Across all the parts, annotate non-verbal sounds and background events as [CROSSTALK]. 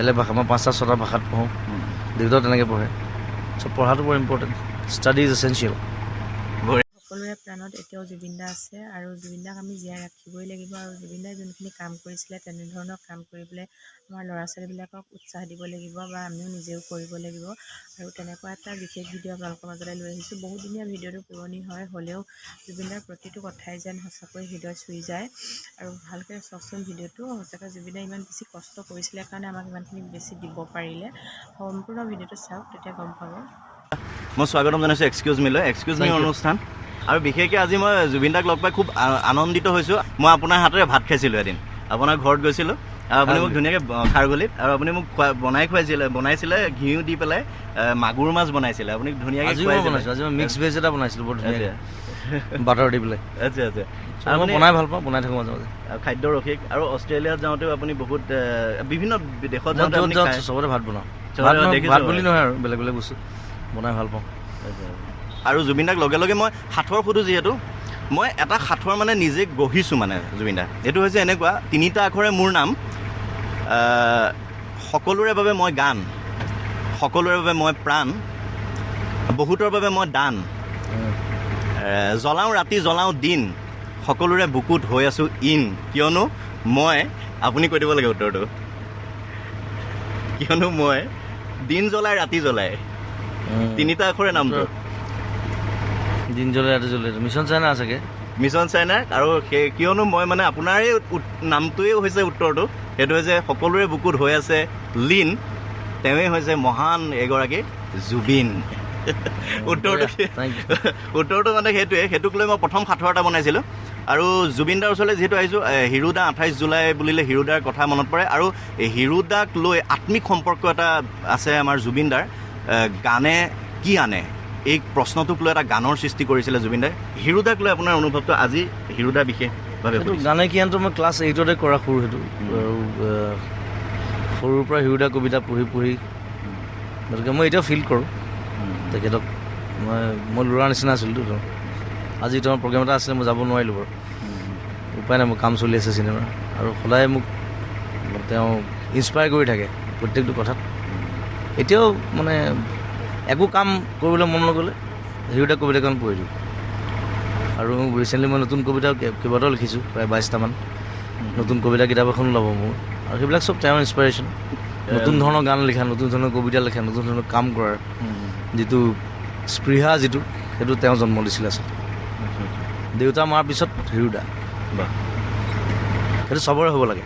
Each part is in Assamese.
বেলেগ ভাষা মই পাঁচটা ছটা ভাষাত পঢ়োঁ। দেউতাও তেনেকৈ পঢ়ে। চ' পঢ়াটো বৰ ইম্পৰ্টেণ্ট ষ্টাডি ইজ এচেঞ্চিয়েল প্ৰাণত এতিয়াও জুবিন দা আছে আৰু জুবিন দাক আমি জীয়াই ৰাখিবই লাগিব আৰু জুবিন দাই যোনখিনি কাম কৰিছিলে তেনেধৰণৰ কাম কৰিবলৈ আমাৰ ল'ৰা ছোৱালীবিলাকক উৎসাহ দিব লাগিব বা আমিও নিজেও কৰিব লাগিব। আৰু তেনেকুৱা এটা বিশেষ ভিডিঅ' আপোনালোকৰ মাজলৈ লৈ আহিছোঁ। বহুদিনীয়া ভিডিঅ'টো পুৰণি হয় হ'লেও জুবিন দাৰ প্ৰতিটো কথাই যেন সঁচাকৈ হৃদয় চুই যায়। আৰু ভালকৈ চাওকচোন ভিডিঅ'টো সঁচাকৈ জুবিন দাই ইমান বেছি কষ্ট কৰিছিলে কাৰণে আমাক ইমানখিনি বেছি দিব পাৰিলে। সম্পূৰ্ণ ভিডিঅ'টো চাওক তেতিয়া গম পাব। মই স্বাগতম জনাইছোঁ এক্সকিউজ মিলৈ এক্সকিউজ মি. অনুষ্ঠান। আৰু বিশেষকৈ আজি মই জুবিন দাক লগ পাই খুব আনন্দিত হৈছোঁ। মই আপোনাৰ হাতেৰে ভাত খাইছিলোঁ এদিন। আপোনাৰ ঘৰত গৈছিলোঁ। আৰু আপুনি মোক ধুনীয়াকৈ খাৰগলিত আৰু আপুনি মোক খোৱা বনাই খুৱাইছিলে বনাইছিলে ঘিউ দি পেলাই মাগুৰ মাছ বনাইছিলে। আপুনি ধুনীয়াকৈ আজি মই বনাইছোঁ আজি মই মিক্স ভেজ এটা বনাইছিলোঁ বৰ ধুনীয়াকৈ। বাটাৰ দি পেলাই। আচ্ছা আচ্ছা। মই বনাই ভালো পাওঁ বনাই থাকোঁ মাজে মাজে। খাদ্য ৰসিক। আৰু অষ্ট্ৰেলিয়াত যাওঁতেও আপুনি বহুত বিভিন্ন দেশত যাওঁতে চবতে ভাত বনাওঁ। ভাত। বুলি নহয় আৰু বেলেগ বেলেগ বস্তু। বনাই ভালো পাওঁ। আচ্ছা। আৰু জুবিন দাক লগে লগে মই সাঁথৰ সোধোঁ যিহেতু। মই এটা সাঁথৰ মানে নিজে গঢ়িছোঁ মানে জুবিন দা এইটো হৈছে এনেকুৱা তিনিটা আখৰে মোৰ নাম। সকলোৰে বাবে মই গান। সকলোৰে বাবে মই প্ৰাণ। বহুতৰ বাবে মই দান। জ্বলাওঁ ৰাতি জ্বলাওঁ দিন। সকলোৰে বুকুত হৈ আছোঁ ইন। কিয়নো মই আপুনি কৈ দিব লাগে উত্তৰটো। কিয়নো মই দিন জ্বলাই ৰাতি জ্বলাই। তিনিটা আখৰে নামটো। দিন জ্বলে ৰাতি জ্বলে। মিছন চাইনা আছেগে? মিছন চাইনা আৰু সেই কিয়নো মই মানে আপোনাৰে নামটোৱেই হৈছে উত্তৰটো। সেইটো হৈছে সকলোৰে বুকুত হৈ আছে লীন তেওঁৱেই হৈছে মহান এগৰাকী জুবিন। উত্তৰটো. [LAUGHS] উত্তৰটো মানে সেইটোৱে সেইটোক লৈ মই প্ৰথম সাঁথৰ এটা বনাইছিলোঁ। আৰু জুবিন দাৰ ওচৰলৈ যিহেতু আহিছোঁ হিৰুদা আঠাইছ জুলাই বুলিলে হিৰুদাৰ কথা মনত পৰে। আৰু হিৰুদাক লৈ আত্মিক সম্পৰ্ক এটা আছে আমাৰ জুবিন দাৰ এ, গানে কি আনে? এই প্ৰশ্নটোক লৈ এটা গানৰ সৃষ্টি কৰিছিলে জুবিন দাই। হিৰুদাক লৈ আপোনাৰ অনুভৱটো আজি হিৰুদা বিশেষভাৱে। গানে কিয়ানটো মই ক্লাছ এইটতে কৰা সৰু সেইটো। সৰুৰ পৰা হিৰুদা কবিতা পঢ়ি পঢ়ি গতিকে মই এতিয়াও ফিল কৰোঁ। তেখেতক মই মই ল'ৰাৰ নিচিনা আছিলোঁতো তেওঁ আজি তেওঁৰ প্ৰগ্ৰেম এটা আছিলে মই যাব নোৱাৰিলোঁ বাৰু। উপায় নাই মোৰ কাম চলি আছে চিনেমাৰ। আৰু সদায় মোক তেওঁ ইনস্পায়াৰ কৰি থাকে প্ৰত্যেকটো কথাত। এতিয়াও মানে একো কাম কৰিবলৈ মন নগ'লে হিৰুদা কবিতাখন পঢ়ি দিওঁ। আৰু ৰিচেণ্টলি মই নতুন কবিতা কেইবাটাও লিখিছোঁ প্ৰায় বাইছটামান। নতুন কবিতা কিতাপ এখন ওলাব মোৰ। আৰু সেইবিলাক চব তেওঁৰ ইনস্পাইৰেশ্যন নতুন ধৰণৰ গান লিখা নতুন ধৰণৰ কবিতা লিখা নতুন ধৰণৰ কাম কৰাৰ যিটো স্পৃহা যিটো সেইটো তেওঁ জন্ম দিছিলে আচলতে। দেউতা মাৰ পিছত হিৰুদা বাহ। সেইটো চবৰে হ'ব লাগে।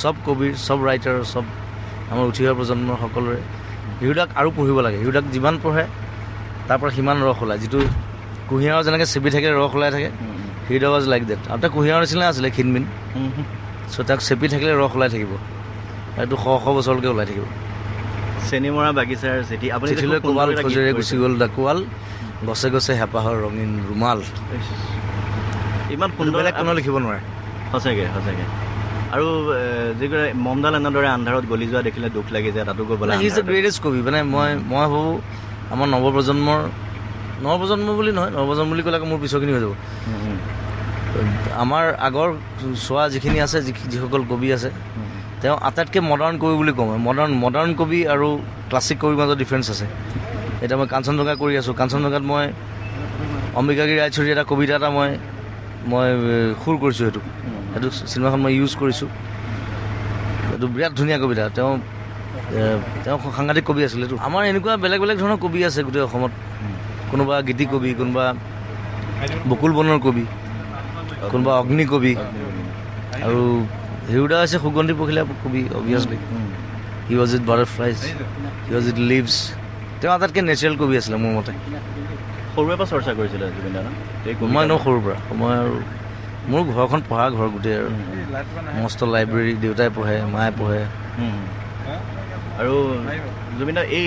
চব কবিৰ চব ৰাইটাৰ চব আমাৰ উঠি অহা প্ৰজন্মৰ সকলোৰে হিৰুদাক আৰু পঢ়িব লাগে। হিৰুদাক যিমান পঢ়ে তাৰ পৰা সিমান ৰস ওলায়। যিটো কুঁহিয়াৰৰ যেনেকৈ চেপি থাকে ৰস ওলাই থাকে হিৰুদা ৱাজ লাইক ডেট আৰু তাক কুঁহিয়াৰৰ নিচিনা আছিলে ক্ষীণমিন চ' তাক চেপি থাকিলে ৰস ওলাই থাকিব। এইটো শ শ বছৰলৈকে ওলাই থাকিব। চেনিমৰা বাগিচাৰ চিঠি আপুনি চিঠিলৈ কোৱাল খোজেৰে। গুচি গ'ল ডাকোৱাল গছে গছে হেঁপাহৰ ৰঙীন ৰুমাল। ইমান বেলেগ কোনো লিখিব নোৱাৰে। সঁচাকৈ সঁচাকৈ। আৰু এ, যিগৰাকী মমডাল এনেদৰে আন্ধাৰত গলি যোৱা দেখিলে দুখ লাগি যায় তাতো গৈ পেলাই হি ইজ দ্য গ্ৰেটেষ্ট কবি। মানে মই মই ভাবোঁ আমাৰ নৱপ্ৰজন্মৰ নৱপ্ৰজন্ম বুলি নহয় নৱপ্ৰজন্ম বুলি ক'লে আকৌ মোৰ পিছৰখিনি হৈ যাব। আমাৰ আগৰ চোৱা যিখিনি আছে যি- যিসকল কবি আছে তেওঁ আটাইতকৈ মডাৰ্ণ কবি বুলি কওঁ মডাৰ্ণ মডাৰ্ণ কবি আৰু ক্লাছিক কবিৰ মাজত ডিফাৰেঞ্চ আছে। এতিয়া মই কাঞ্চনজংঘা কৰি আছোঁ। কাঞ্চনজংঘাত মই অম্বিকাগিৰি ৰায়চৌধুৰীৰ এটা কবিতা এটা মই মই সুৰ কৰিছোঁ সেইটো সেইটো চিনেমাখন মই ইউজ কৰিছোঁ। এইটো বিৰাট ধুনীয়া কবিতা। তেওঁ তেওঁ সাংঘাতিক কবি আছিলে। এইটো আমাৰ এনেকুৱা বেলেগ বেলেগ ধৰণৰ কবি আছে গোটেই অসমত। কোনোবা গীতি কবি কোনোবা বকুল বনৰ কবি কোনোবা অগ্নি কবি আৰু হিৰুদা হৈছে সুগন্ধি পখিলা কবি অভিয়াছলি he was eat butterflies he was eat leaves তেওঁ আটাইতকৈ নেচাৰেল কবি আছিলে মোৰ মতে। সৰুৰে পৰা চৰ্চা কৰিছিলে জুবিন দা ন? মই এনেও সৰুৰ পৰা। মই আৰু মোৰ ঘৰখন পঢ়া ঘৰ গোটেই আৰু। মস্ত লাইব্ৰেৰী দেউতাই পঢ়ে মায়ে পঢ়ে। আৰু জুবিন দা এই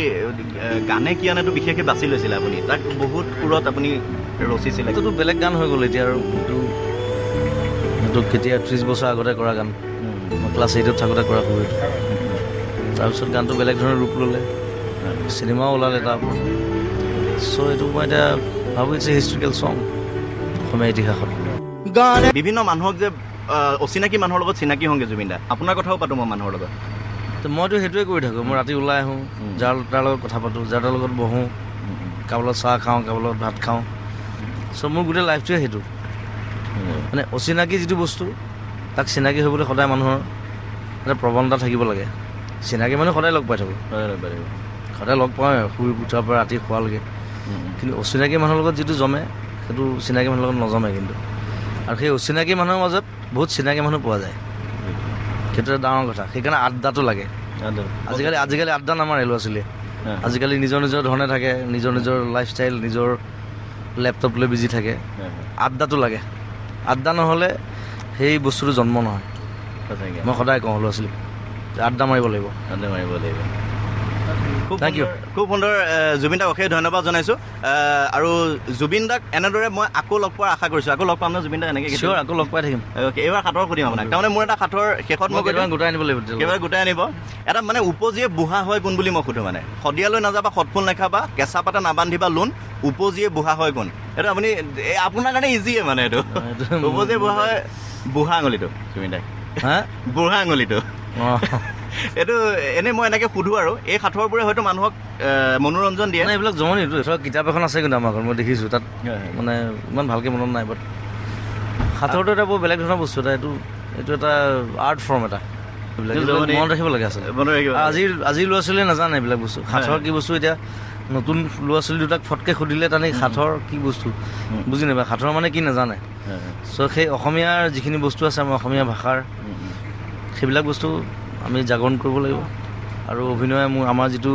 গানে কি আনেতো বিশেষকৈ বাছি লৈছিলে আপুনি? তাক বহুত সুৰত আপুনি ৰচিছিলে। এইটোতো বেলেগ গান হৈ গ'ল এতিয়া আৰু। এইটো এইটো কেতিয়া ত্ৰিছ বছৰ আগতে কৰা গান। মই ক্লাছ এইটত থাকোঁতে কৰা সৰু তাৰপিছত গানটো বেলেগ ধৰণৰ ৰূপ ল'লে। চিনেমাও ওলালে তাৰ চ' এইটো মই এতিয়া ভাবোঁ ইটছ এ হিষ্ট্ৰিকেল চং অসমীয়া ইতিহাসত। বিভিন্ন মানুহক যে অচিনাকি মানুহৰ লগত চিনাকি হওঁগে জুবিন দা আপোনাৰ কথাও পাতোঁ মই মানুহৰ লগত। তো মইতো সেইটোৱে কৰি থাকোঁ মই ৰাতি ওলাই আহোঁ। যাৰ তাৰ লগত কথা পাতোঁ যাৰ তাৰ লগত বহোঁ কাৰোবাৰ লগত চাহ খাওঁ কাৰোবাৰ লগত ভাত খাওঁ। চ' মোৰ গোটেই লাইফটোৱে সেইটো। মানে অচিনাকি যিটো বস্তু তাক চিনাকি হ'বলৈ সদায় মানুহৰ এটা প্ৰৱণতা থাকিব লাগে। চিনাকি মানুহ সদায় লগ পাই থাকোঁ। সদায় লগ পাওঁ শুই উঠাৰ পৰা ৰাতি শোৱালৈকে। কিন্তু অচিনাকি মানুহৰ লগত যিটো জমে সেইটো চিনাকি মানুহৰ লগত নজমে কিন্তু। আৰু সেই অচিনাকি মানুহৰ মাজত বহুত চিনাকি মানুহ পোৱা যায়। সেইটো এটা ডাঙৰ কথা। সেইকাৰণে আড্ডাটো লাগে। আজিকালি আজিকালি আড্ডা নামাৰে ল'ৰা ছোৱালীয়ে। আজিকালি নিজৰ নিজৰ ধৰণে থাকে নিজৰ নিজৰ লাইফষ্টাইল নিজৰ লেপটপ লৈ বিজি থাকে। আড্ডাটো লাগে। আড্ডা নহ'লে সেই বস্তুটো জন্ম নহয়। মই সদায় কওঁ ল'ৰা ছোৱালীক আড্ডা মাৰিব লাগিব। মাৰিব লাগিব। You. সুন্দৰ- খুব সুন্দৰ জুবিন দাক অশেষ ধন্যবাদ জনাইছোঁ। আৰু জুবিন দাক এনেদৰে মই আকৌ লগ পোৱাৰ আশা কৰিছোঁ। আকৌ লগ পাম ন জুবিন দাক এনেকৈ চিয়'ৰ আকৌ লগ পাই থাকিম। এইবাৰ সাঁতৰ সুধিম আপোনাক। তাৰমানে মোৰ এটা সাঁতৰ শেষত মই মই কৈ কেইটামান দিওঁ, গোটাই আনিব লাগিব একেবাৰে গোটাই আনিব। এটা মানে উপজিয়ে বুঢ়া হয় কোন বুলি মই সোধোঁ মানে। শদিয়ালৈ নাযাবা সৎফুল নাখাবা কেঁচা পাতে নাবান্ধিবা লোন উপজিয়ে বুঢ়া হয় কোন? এইটো আপুনি আপোনাৰ কাৰণে ইজিয়ে মানে এইটো। এইটো উপজিয়ে বুঢ়া হয় বুঢ়া আঙুলিটো জুবিন দাই। হা? বুঢ়া আঙুলিটো। অঁ। এইটো এনেই মই এনেকৈ সুধোঁ আৰু। এই সাঁথৰবোৰে হয়তো মানুহক মনোৰঞ্জন দিয়ে। এইবিলাক জমনিটো ধৰক কিতাপ এখন আছে কিন্তু আমাৰ ঘৰত মই দেখিছোঁ তাত মানে ইমান ভালকৈ মনত নাই বাট সাঁথৰটো এটা বৰ বেলেগ ধৰণৰ বস্তু এটা এইটো এইটো এটা আৰ্ট ফৰ্ম এটা। জমনি- মনত ৰাখিব লাগে আচলতে। আৰু আজিৰ আজিৰ ল'ৰা ছোৱালীয়ে নাজানে এইবিলাক বস্তু। সাঁথৰ কি বস্তু এতিয়া নতুন ল'ৰা ছোৱালী দুটাক ফটকৈ সুধিলে তানে সাঁথৰ কি বস্তু বুজি নাপায়। সাঁথৰ মানে কি নাজানে। চ' সেই অসমীয়াৰ যিখিনি বস্তু আছে আমাৰ অসমীয়া ভাষাৰ সেইবিলাক বস্তু আমি জাগৰণ কৰিব লাগিব। আৰু অভিনয়ে মোৰ আমাৰ যিটো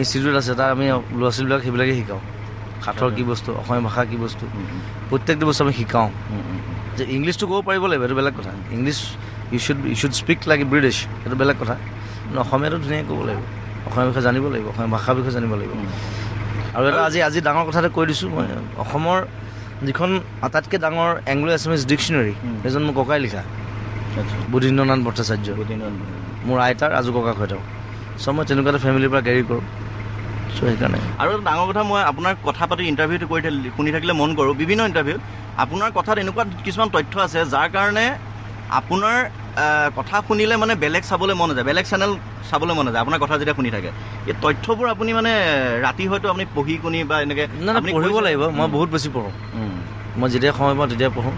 ইনষ্টিটিউট আছে তাত আমি ল'ৰা ছোৱালীবিলাক সেইবিলাকে শিকাওঁ। সাঁথৰ কি বস্তু অসমীয়া ভাষা কি বস্তু প্ৰত্যেকটো বস্তু আমি শিকাওঁ। যে ইংলিছটো ক'ব পাৰিব লাগিব সেইটো বেলেগ কথা। English you should you should speak like British সেইটো বেলেগ কথা। কিন্তু অসমীয়াটো ধুনীয়াকৈ ক'ব লাগিব। অসমীয়া বিষয়ে জানিব লাগিব অসমীয়া ভাষাৰ বিষয়ে জানিব লাগিব। আৰু এটা আজি আজি ডাঙৰ কথা এটা কৈ দিছোঁ মই অসমৰ যিখন আটাইতকৈ ডাঙৰ এংলো এছামিছ ডিক্সনেৰী সেইজন মোৰ ককাই লিখা। বুধীন্দ্ৰনাথ ভট্টাচাৰ্য। মোৰ আইতাৰ আজু ককাক হৈ থাকোঁ। চ' মই তেনেকুৱা এটা ফেমিলিৰ পৰা কেৰি কৰোঁ। চ' সেইকাৰণে। আৰু এটা ডাঙৰ কথা মই আপোনাৰ কথা পাতি ইণ্টাৰভিউটো কৰি থাকি- শুনি থাকিলে মন কৰোঁ। বিভিন্ন ইণ্টাৰভিউত আপোনাৰ কথাত এনেকুৱা কিছুমান তথ্য আছে যাৰ কাৰণে আপোনাৰ কথা শুনিলে মানে বেলেগ চাবলৈ মন নাযায় বেলেগ চেনেল চাবলৈ মন নাযায় আপোনাৰ কথা যেতিয়া শুনি থাকে। এই তথ্যবোৰ আপুনি মানে ৰাতি হয়তো আপুনি পঢ়ি শুনি বা এনেকৈ পঢ়িব লাগিব মই বহুত বেছি পঢ়োঁ। মই যেতিয়া সময় পাওঁ তেতিয়া পঢ়োঁ।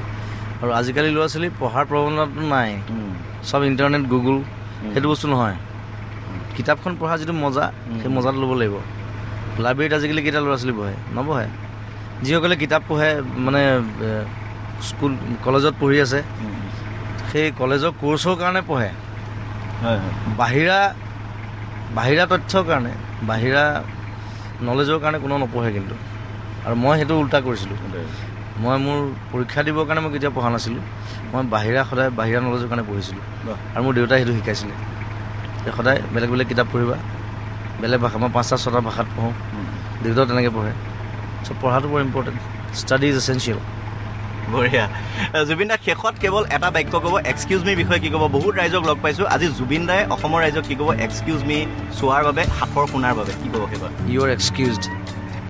আৰু আজিকালি ল'ৰা ছোৱালী পঢ়াৰ প্ৰৱণতাটো নাই। চব ইণ্টাৰনেট গুগল সেইটো বস্তু নহয়। কিতাপখন পঢ়া যিটো মজা সেই মজাটো ল'ব লাগিব। লাইব্ৰেৰীত আজিকালি কেইটা ল'ৰা ছোৱালী বহে? নবহে। যিসকলে কিতাপ পঢ়ে মানে স্কুল কলেজত পঢ়ি আছে সেই কলেজৰ কোৰ্চৰ কাৰণে পঢ়ে। বাহিৰা বাহিৰা তথ্যৰ কাৰণে বাহিৰা নলেজৰ কাৰণে কোনো নপঢ়ে কিন্তু। আৰু মই সেইটো উল্টা কৰিছিলোঁ। মই মোৰ পৰীক্ষা দিবৰ কাৰণে মই কেতিয়াও পঢ়া নাছিলোঁ। মই বাহিৰা সদায় বাহিৰা নলেজৰ কাৰণে পঢ়িছিলোঁ। আৰু মোৰ দেউতাই সেইটো শিকাইছিলে। যে সদায় বেলেগ বেলেগ কিতাপ পঢ়িবা বেলেগ ভাষা মই পাঁচটা ছটা ভাষাত পঢ়োঁ। দেউতাও তেনেকৈ পঢ়ে। চ' পঢ়াটো বৰ ইম্পৰ্টেণ্ট ষ্টাডি ইজ এচেঞ্চিয়েল বঢ়িয়া। জুবিন দা শেষত কেৱল এটা বাক্য ক'ব এক্সকিউজ মি বিষয়ে কি ক'ব? বহুত ৰাইজক লগ পাইছোঁ। আজি জুবিন দাই অসমৰ ৰাইজক কি ক'ব? এক্সকিউজ মি চোৱাৰ বাবে সাঁথৰ শুনাৰ বাবে কি ক'ব শেষত ইউ আৰ এক্সকিউজড